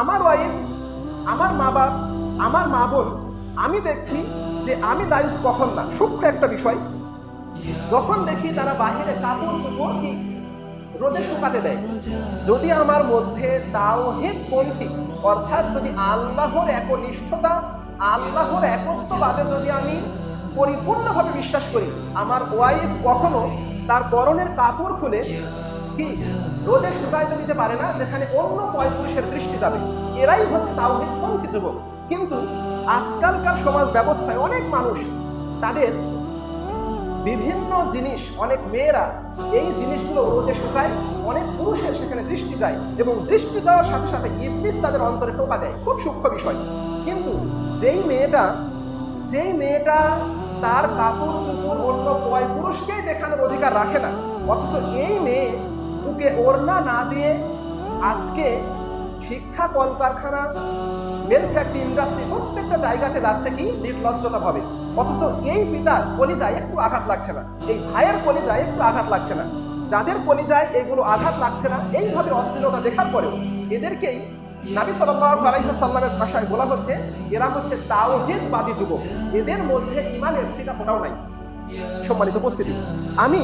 আমার ওয়াইফ আমার মা বাপ, আমার মা বোন, আমি দেখছি যে আমি দায়ুস কখন না। সূক্ষ্ম একটা বিষয়, যখন দেখি তারা বাহিরে কাপড় চোপড় কি রোদে শুকাতে দেয়, যদি আমার মধ্যে তাওহিদ পন্থী, অর্থাৎ যদি আল্লাহর একনিষ্ঠতা, আল্লাহর একত্ববাদে যদি আমি পরিপূর্ণভাবে বিশ্বাস করি, আমার ওয়াইফ কখনো তার পরনের কাপড় খুলে কি? রোদে শুকাইতে দিতে পারে না, যেখানে অন্য পয়পুরুষের দৃষ্টি যাবে। এরাই হচ্ছে তাওহিদ পন্থী যুবক। কিন্তু আজকালকার সমাজ ব্যবস্থায় অনেক মানুষ তাদের বিভিন্ন জিনিস, অনেক মেয়েরা এই জিনিসগুলো রোদে শুকায়, অনেক পুরুষের সেখানে দৃষ্টি যায় এবং দৃষ্টি যাওয়ার সাথে সাথে ইবলিস তাদের অন্তরে টোকা দেয়। খুব সূক্ষ্ম বিষয়। কিন্তু যেই মেয়েটা যেই মেয়েটা তার কাপড় চুপুর অন্য পয় পুরুষকেই দেখানোর অধিকার রাখে না, অথচ এই মেয়ে বুকে ওড়না না দিয়ে আজকে শিক্ষা কলকারখানা ফ্যাক্টরি ইন্ডাস্ট্রি প্রত্যেকটা জায়গাতে যাচ্ছে কি? নির্লজ্জতা ভাবে। অথচ এই পিতার কলিজায় একটু আঘাত লাগছে না। এই ভাইয়ের কলিজায় একটু আঘাত লাগছে না। যাদের কলিজায় এগুলো আঘাত লাগছে না, এইভাবে অশ্লীলতা দেখার পরেও এদেরকেই নাবি সাল্লাল্লাহু আলাইহি সাল্লামের ভাষায় বলা হচ্ছে, এরা হচ্ছে তাওহীদবাদী যুবক। এদের মধ্যে ইমানের সেটা কোথাও নাই। সম্মানিত উপস্থিতি। আমি